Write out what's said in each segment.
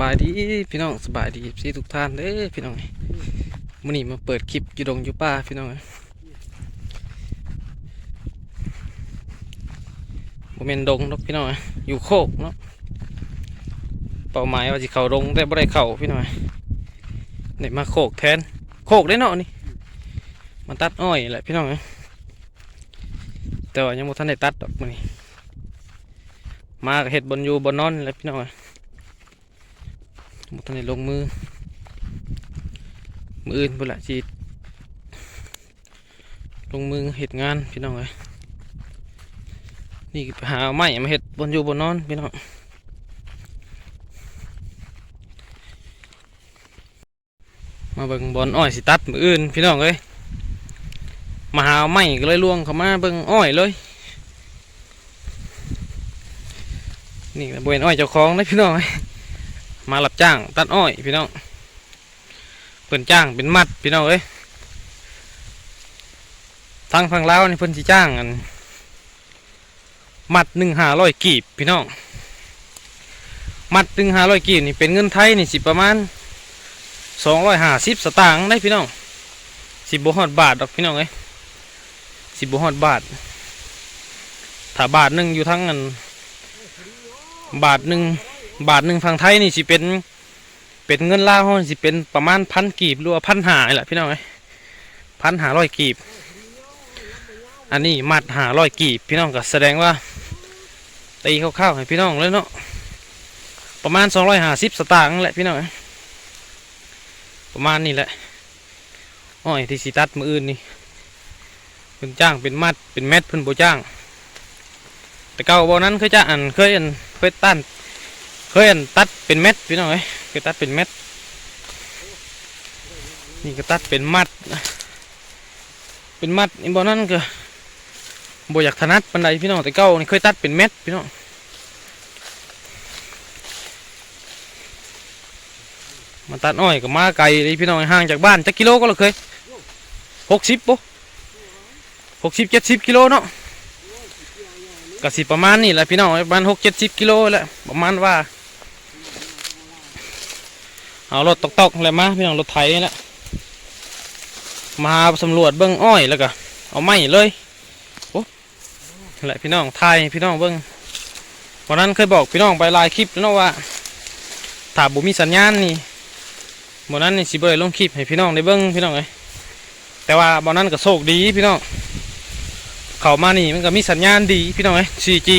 บายดีพี่น้องสบายดีพี่ทุกท่านเด้อพี่น้องมื้อนี้มาเปิดคลิปอยู่ดงอยู่ป่าพี่น้องบ่แม่นดงดอกพี่น้องอยู่โคกเนาะเป้าหมายว่าสิเข้าดงแต่บ่ได้เข้าพี่น้องได้มาโคกแทนโคกได้เนาะนี่มาตัดอ้อยแหละพี่น้องแต่ว่ายังบ่ทันได้ตัดดอกมื้อนี้มาเฮ็ดบนอยู่บนนอนแหละพี่น้องห มทันลงมือ มืออื่นเพื่อละจีลงมือเห็ดงานพี่น้องเลยนี่หาไม้มาเห็ดบนอยู่บนนอนพี่น้องมาเบิ่งบอนอ้อยสิตัดมืออื่นพี่น้องเลยมาหาไม้ก็เลยล่วงเข้ามาเบิ่งอ้อยเลยนี่บริเวณอ้อยเจ้าของนะพี่น้องเอ้ย มารับจ้าง ตัดอ้อยพี่น้องเพิ่นจ้างเป็นมัดพี่น้องเอ้ยทางฝั่งลาวนี่เพิ่นสิจ้างอันมัดหนึ่งห้าร้อยกีบพี่น้องมัดหนึ่งห้าร้อยกีบนี่เป็นเงินไทยนี่สิประมาณสองร้อยห้าสิบสตางค์ได้พี่น้องสิบบฮอดบาทดอกพี่น้องเอ้ยสิบบฮอดบาทถ้าบาทหนึ่งอยู่ทั้งอันบาทหนึ่ง บาทหนึ่งฝั่งไทยนี่สิเป็น เป็นเงินลาวเฮาสิเป็นประมาณพันกีบหรือว่าพันหาแหละพี่น้องเอ้พันหาร้อยกีบ อันนี้มัดหาร้อยกีบพี่น้องก็แสดงว่าตีคร่าวๆให้พี่น้องเลยเนาะประมาณสองร้อยห้าสิบสตางค์แหละพี่น้องประมาณนี้แหละอ้อยที่สิตัดมืออื่นนี่เพิ่นจ้างเป็นมัดเป็นเม็ดเพิ่นบ่จ้าง แต่เก่าบ่นั้นเคยจ้างอันเคยอันเคยตั้น เคยตัดเป็นเม็ดพี่น้องเอ้ยเคยตัดเป็นเม็ดนี่ก็ตัดเป็นมัด เป็นมัดอีบ่นั่นก็บ่อยากถนัดปานใดพี่น้องแต่เก่านี่เคยตัดเป็นเม็ดพี่น้องมาตัดอ้อยก็มาไกลเลยพี่น้องห่างจากบ้านจักกิโลก็เละเคยหกสิบปุ๊หกสิบเจ็ดสิบกิโลเนาะก็สิประมาณนี้แหละพี่น้องประมาณหกเจ็ดสิบกิโลแหละประมาณว่า เอารถตอกๆอะไรมาพี่น้องรถไถนี่แหละมาสำรวจเบิ้องอ้อยแล้วก็เอาไม้เลยโอ้แหละพี่น้องไทยพี่น้องเบิ้องวันนั้นเคยบอกพี่น้องไปไลายคลิปแล้วว่าถ้าบุมีสัญญาณนี่วันนั้นนี่สิเบยลงคลิปให้พี่น้องได้เบิ้งพี่น้องเลยแต่ว่าวันนั้นก็โชคดีพี่น้องเข้ามานี่มันก็มีสัญญาณดีพี่น้องเลย 4G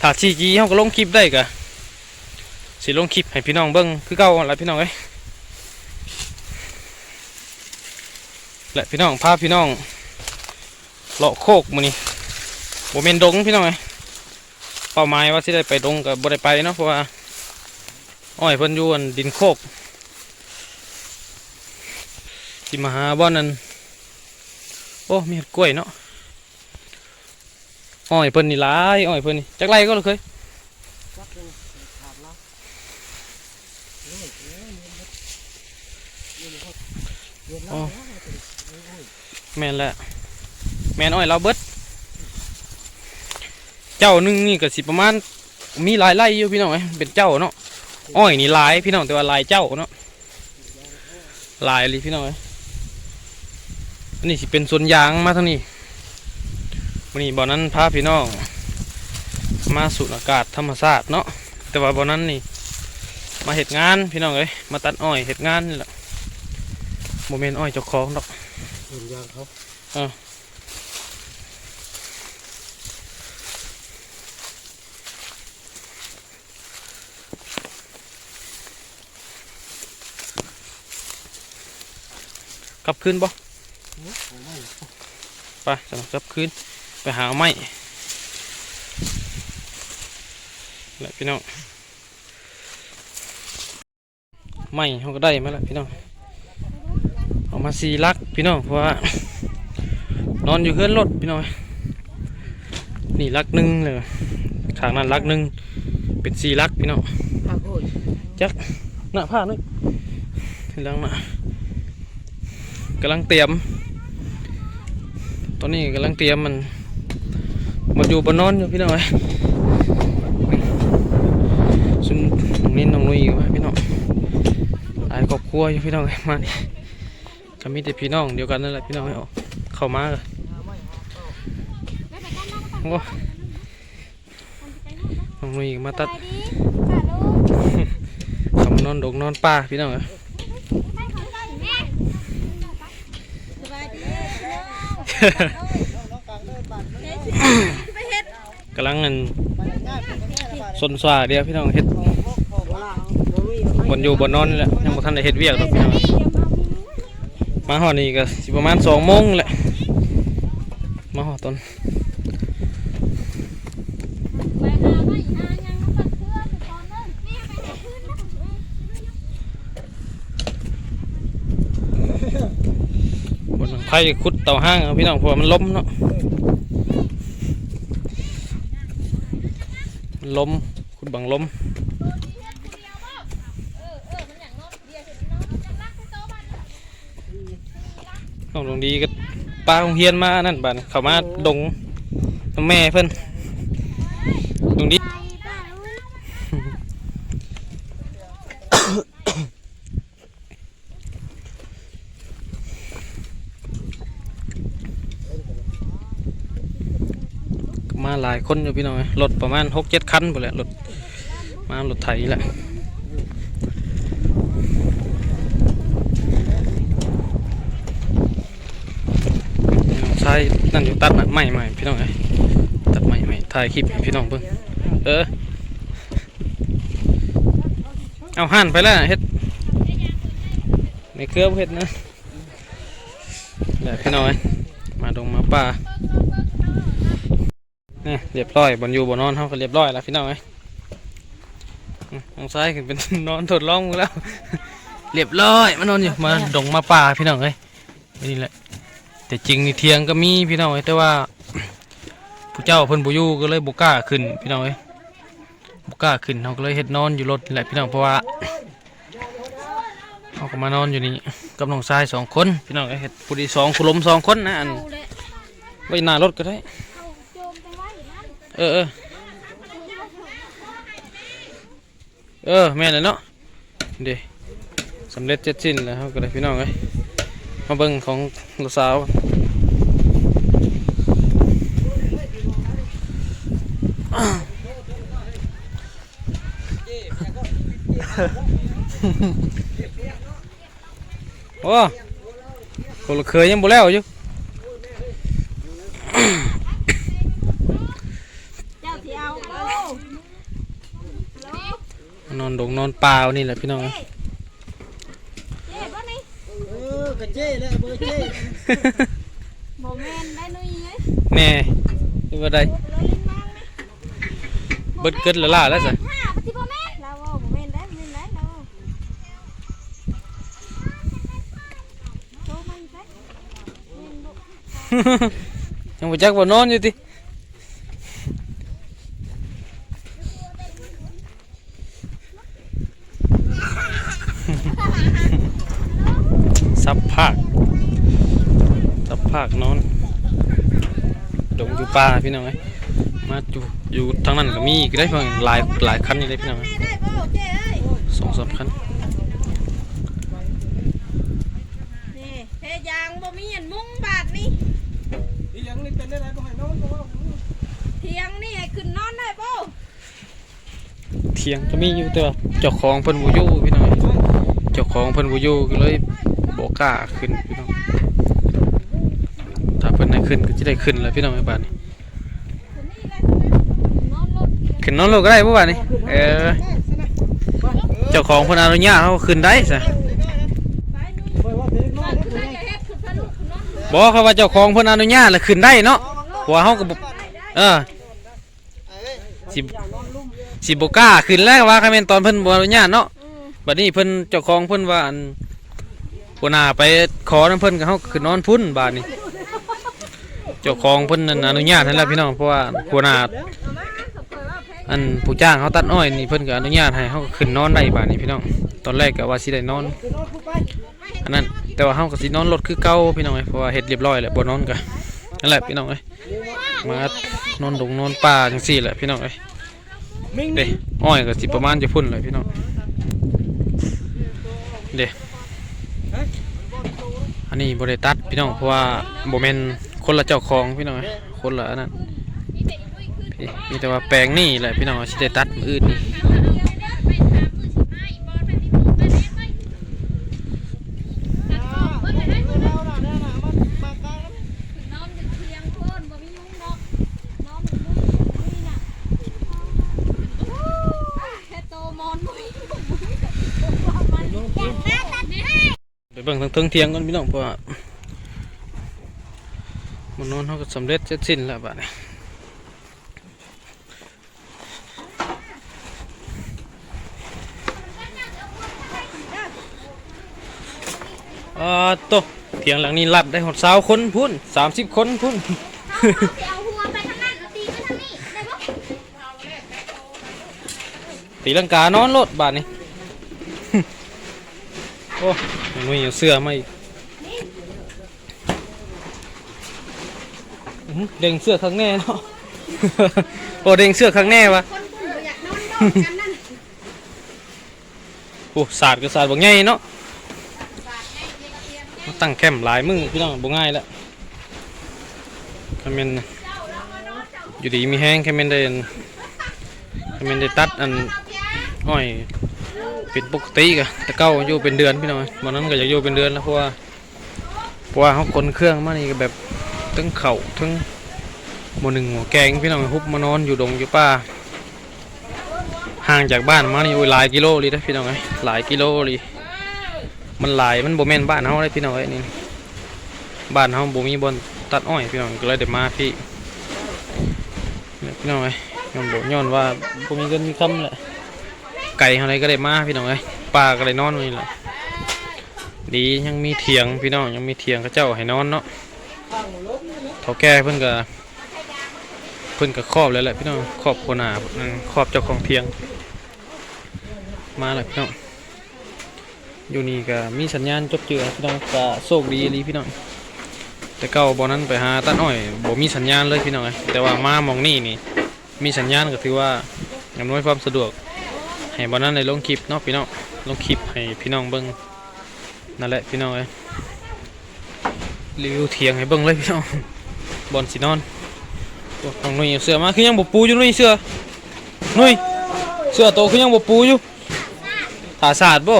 ถ้า 4G เขาก็ลงคลิปได้ก็ สิลงคลิปให้พี่น้องเบิ้งคือเก่าแหละพี่น้องเอ้ยและพี่น้องพาพี่น้องเลาะโคกมือนี้บ่แม่นดงพี่น้องเอ้ยเป้าหมายว่าสิได้ไปดงก็บ่ได้ไปเนาะเพราะว่าอ้อยเพิ่นอยู่อันดินโคกสิมาหาบ่อนนั้นโอ้มีเห็ดกล้วยเนาะอ้อยเพิ่นนี่หลายอ้อยเพิ่นนี่จักไรก็เลยเคย อ๋อ แม่นแหละแม่นอ้อยเราเบิด เจ้าหนึงนี่ก็สิประมาณ มีหลายไร่อยู่พี่น้องเอ้ยเป็นเจ้าเนาะอ้อยนี่หลายพี่น้องแต่ว่าลายเจ้าเนาะหลายเลยพี่น้องเอ้ยอันนี้สิเป็นสวนยางมาทางนี้วันนี้บ่อนั้นพาพี่น้อง มาสูดอากาศธรรมชาติเนาะแต่ว่าบ่อนั้นนี่ มาเห็ดงานพี่น้องเอ้ยมาตัดอ้อยเห็ดงานนี่แหละโมเมนต์อ้อยเจ้าของดอกเห็นยางเขากลับคืนบ่เอาไว้ไปจะกลับคืนไปหาไม้แหละพี่น้อง ไม้เขาก็ได้มาแล้วพี่น้องเอามาสีลักพี่น้องเพราะว่านอนอยู่เฮือนรถพี่น้องนี่ลักหนึ่งเลยทางนั้นลักหนึ่งเป็นสีลักพี่น้องผ้าโพดหน้าผ้านึกทีหลังน่ะกำลังเตรียม ตอนนี้กำลังเตรียมมันมาอยู่บนนอนอยู่พี่น้องเอ้ซุ่มน้องนินน้องนุ้ย ลัวอยู่พี่น้องมานี่ก็มีแต่พี่น้องเดียวกันนั่นแหละพี่น้องเอ้ยออกเข้ามาเลยโอ้น้องนุ่ยมาตัดไปดีค่ะลูกเขามนอนดงนอนป่าพี่น้องเอ้ยสบายดีไปเฮ็ดกำลังเงินสนสว่าเดียวพี่น้องเฮ็ดบนอยู่บนนอนนี่แหละ ยังบ่ทันได้เฮ็ดเวียกหรอกพี่น้องมาหอดนี่ก็สิประมาณสองโมงแหละมาหอดตอนไปหาไม่หายังน้ำมันเพื่อนก่อนบนไผ่ขุดเต่าห้างพี่น้องพราะว่ามันล้มเนาะมันล้มขุดบังล้ม เออเออมันอย่างนอนเดียวเห็นนอนจังรักให้โตบ้าน น้องดวงดีก็ปลาของเฮียนมานั่นบานเขามาดงแม่เพิ่นดวงนี้มาหลายคนอยู่พี่น้องเอ้ยรถประมาณหกเจ็ดคันหมดแหละรถมารถไถแหละ ใช่นั่นอยู่ตัดใหม่ใหม่พี่น้องเอ้ตัดใหม่ใหม่ถ่ายคลิปให้พี่น้องเพิ่งเออเอาหั่นไปแล้วเฮ็ดในเครือบเฮ็ดนะแหละพี่น้องเอ้ยมาดงมาป่านี่เรียบร้อยบนอยู่บนนอนเขาก็เรียบร้อยแล้วพี่น้องเอ้ยทางซ้ายขึ้นเป็นนอนทดลองแล้ว เรียบร้อยมานอนอยู่มาดงมาป่าพี่น้องเอ้ยนี่แหละ แต่จริงนี่เทียงก็มีพี่น้องเอ้แต่ว่าผู้เจ้าเพิ่นบ่อยู่ก็เลยบ่กล้าขึ้นพี่น้องเอ้บ่กล้าขึ้นเขาก็เลยเฮ็ดนอนอยู่รถนี่แหละพี่น้องเพราะว่าเขาก็มานอนอยู่นี่กับน้องชายสองคนพี่น้องเอ้เฮ็ดผู้ดีสองคุลมสองคนนะอันไว้หน้ารถก็ได้เออเออเออแม่นเลยเนาะเดี๋ยวสำเร็จเจ็ดสิ้นแล้วครับก็ได้พี่น้องเอ้ย มาเบิ่งของลูกสาวโอ้คนเคยยังบ่แล้วอยู่นอนดงนอนเปล่านี่แหละพี่น้อง เจ๊บ่นี่ เออ กระเจ้เลยเบอร์เจ้บ่แม่นได้นุ้ยเอ้ยแม่นี่ว่าได้เลยลิ้นมังนะเบิดเกิดละล่าแล้วสิห้าปฏิบ่แม่นเราว่าบ่แม่นได้บ่แม่นได้เราโตมันไปแม่นบ่ยังบ่จักบ่นอนอยู่ติซับภาคซับภาคนอน ดงอยู่ป่าพี่น้องเอ้ยมาอยู่อยู่ทางนั้นก็มีอีกได้เพิ่นหลายหลายคันนี่เลยพี่น้องเอ้ยได้บ่เจ๊เอ้ยสองสามคันนี่เทยางบ่มีอันมุ้งบาทนี่ที่ยังนี่เป็นได้ไรก็ให้นอนก็ว่าเทียงนี่ให้ขึ้นนอนได้บ่เถียงก็มีอยู่แต่ว่าเจ้าของเพิ่นบ่อยู่พี่น้องเอ้ยเจ้าของเพิ่นบ่อยู่ก็เลยบ่กล้าขึ้นพี่น้องถ้าเพิ่นให้ขึ้นก็สิได้ขึ้นแล้วพี่น้องไอ้บาดนี้นอนรถ ขึ้นนอนโลกก็ได้บ่บานี้เออเจ้าของเพิ่นอนุญาตเขาขึ้นได้ซะไปนู่นคอกเฮ็ดขึ้นพะลูกขึ้นนอนบ่เขาว่าเจ้าของเพิ่นอนุญาตแล้วขึ้นได้เนาะเพราะว่าเฮาก็เออสิสิบ่กล้าขึ้นแล้วว่าคันแม่นตอนเพิ่นบ่อนุญาตเนาะบัดนี้เพิ่นเจ้าของเพิ่นว่าอันหัวหน้าไปขอนํเพิ่นก็เฮาขึ้นนอนพุ่นบาดนี้เจ้าของเพิ่นนั่นอนุญาตให้แล้วพี่น้องเพราะว่าหัวหน้า อันผู้จ้างเขาตัดอ้อยนี่เพิ่นก็อนุญาตให้เฮาก็ขึ้นนอนได้บาดนี้พี่น้องตอนแรกก็ว่าสิได้นอนอันนั้นแต่ว่าเฮาก็สินอนรถคือเก่าพี่น้องเอ้ยเพราะว่าเฮ็ดเรียบร้อยแล้วบ่นอนก็นั่นแหละพี่น้องเอ้ยมานอนดงนอนป่าจังซี่แหละพี่น้องเอ้ยเด้อ้อยก็สิประมาณจะพุ่นเลยพี่น้องเด้อันนี้บริตัดพี่น้องเพราะว่าโบเมนคนละเจ้าของพี่น้องคนละอันนั้ นี่มีแต่ว่าแปลงนี่แหละพี่น้องสิได้ตัดมืออื่นนี่ไปเบิ่งทางเทิงเทียงกันพี่น้องเพราะว่ามันนอนเขาก็สำเร็จเสร็จสิ้นแล้วบัดนี้ อ่าโตะเทียงหลังนี้รับได้หดสาวคนพุ่นสามสิบคนพุ่นเอาหัวไปทางนั้นเอาตีไปทางนี้ได้ปะตีลังกานอนรถบาทนี่โอ้ยมึงเอาเสื้อมาอีกอื้อหือเด้งเสื้อข้างแน่เนาะโอ้เด้งเสื้อข้างแน่วะคนคุณบ่อยากนอนดอกกันนั่นโอ้สาดก็สาดบ่ง่ายเนาะมา ตั้งแคมป์หลายมือพี่น้องบ่ง่ายแล้วคอมเมนต์อยู่ดีมีแห้งคอมเมนต์ได้คอมเมนต์ได้ตัดอันอ้อยเป็นปกติกะแต่เก้าอยู่เป็นเดือนพี่น้องวันนั้นก็อยากอยู่เป็นเดือนแล้วเพราะว่าเพราะว่าเขาขนเครื่องมานี่ก็แบบทั้งเข่าทั้งหมหนึ่งหมแกงพี่น้องฮุบมานอนอยู่ดงอยู่ป่าห่างจากบ้านมานี่โอ้ยหลายกิโลเลยนะพี่น้องเอ้ยหลายกิโลเลย มันหลายมันโบแมนบ้านเฮาเลยพี่น้องเอ้นี่บ้านเฮาบ่มีบอนตัดอ้อยพี่น้องก็เลยได้มาพี่พี่น้องเอ้ย้อนบ่ย้อนว่าบ่มีเงินมีคำแหละไก่เฮาอะไรก็ได้มาพี่น้องเอ้ยปลาก็ได้นอนนี่แหละดียังมีเถียงพี่น้องยังมีเถียงเขาเจ้าให้นอนเนาะเฒ่าแก่เพิ่นก็เพิ่นก็ครอบแล้วแหละพี่น้องครอบคนหนาครอบเจ้าของเถียง มาแล้วพี่น้อง อยู่นี่ก็มีสัญญาณจบเจือพี่น้องก็โชคดีอีหลีพี่น้องแต่เก่าบ่นั้นไปหาตัดอ้อยบ่มีสัญญาณเลยพี่น้องเอ้ยแต่ว่ามามองนี่นี่ มีสัญญาณก็ถือว่าอำนวยความสะดวก ให้บ่นั้นได้ลงคลิปเนาะพี่น้องลงคลิปให้พี่น้องเบิ่งนั่นแหละพี่น้องเอ้ยรีวิวเถียงให้เบิ่งเลยพี่น้องบอลสินอนโอ้น้องนุ้ยเสื้อมาคือยังบ่ปูอยู่นุ้ยเสื้อนุ้ยเสื้อโตคือยังบ่ปูอยู่ถาสาดบ่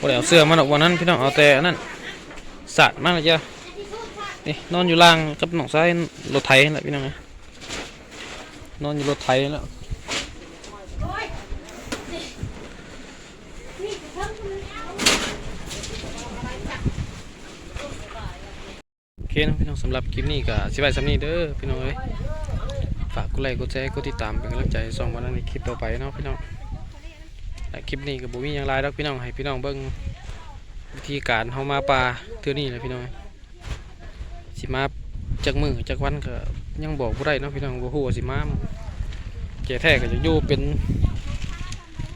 บ่ได้เอาเสื้อมาดอกวันนั้นพี่น้องเอาแต่อันนั้นสาดมาแล้วจ้ะนี่นอนอยู่ล่างกับหนองชายรถไถนั่นแหละพี่น้องเอ้ยนอนอยู่รถไถแล้วโอเคนะพี่น้องสำหรับคลิปนี้ก็สิไว้สำนีเด้อพี่น้องเอ้ยฝากกดไลค์กดแชร์กดติดตามเป็นกำลังใจส่องวันนั้นในคลิปต่อไปเนาะพี่น้อง คลิปนี้ก็บ่มีหยังหลายดอกพี่น้องให้พี่น้องเบิ่งวิธีการเฮามาป่าเทื่อนี้แหละพี่น้องสิมาจักมือจักวันก็ยังบอกบ่ได้เนาะพี่น้องบ่ฮู้ว่าสิมาแก่แท้ก็จะอยู่เป็น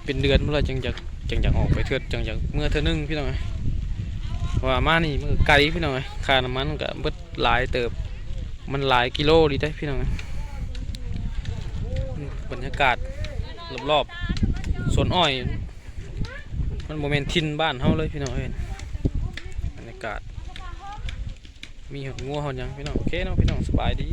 เป็นเดือนเมื่อไรจังอยากจังอยากออกไปเทื่อจังอยากเมื่อเทือนึงพี่น้องว่ามานี่มันก็ไกลพี่น้องค่าน้ำมันก็เบิดหลายเติบมันหลายกิโลดีได้พี่น้องบรรยากาศรอบๆ สวนอ้อย มันโมเมนทินบ้านเฮาเลยพี่น้องเอ้ยบรรยากาศ มีหดงัวหดหยังพี่น้องโอเคเนาะพี่น้องสบายดี